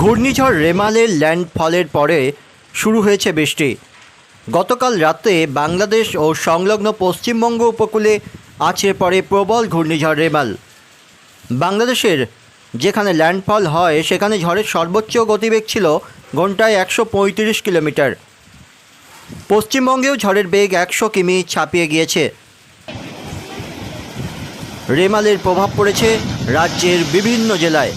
ঘূর্ণিঝড় রেমালের ল্যান্ডফলের পরে শুরু হয়েছে বৃষ্টি। গতকাল রাতে বাংলাদেশ ও সংলগ্ন পশ্চিমবঙ্গ উপকূলে আছড়ে পড়ে প্রবল ঘূর্ণিঝড় রেমাল। বাংলাদেশের যেখানে ল্যান্ডফল হয়, সেখানে ঝড়ের সর্বোচ্চ গতিবেগ ছিল ঘন্টায় একশো পঁয়ত্রিশ কিলোমিটার। পশ্চিমবঙ্গেও ঝড়ের বেগ একশো কিমি ছাপিয়ে গিয়েছে। রেমালের প্রভাব পড়েছে রাজ্যের বিভিন্ন জেলায়।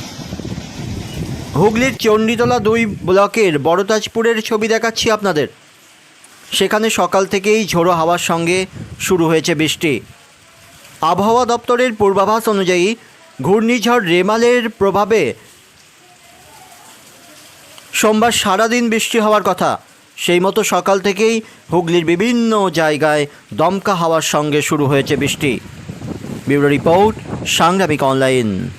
হুগলির চণ্ডীতলা দুই ব্লকের বড়তাজপুরের ছবি দেখাচ্ছি আপনাদের। সেখানে সকাল থেকেই ঝোড়ো হাওয়ার সঙ্গে শুরু হয়েছে বৃষ্টি। আবহাওয়া দপ্তরের পূর্বাভাস অনুযায়ী ঘূর্ণিঝড় রেমালের প্রভাবে সোমবার সারাদিন বৃষ্টি হওয়ার কথা। সেই মতো সকাল থেকেই হুগলির বিভিন্ন জায়গায় দমকা হাওয়ার সঙ্গে শুরু হয়েছে বৃষ্টি। Bureau report, Sangramik online.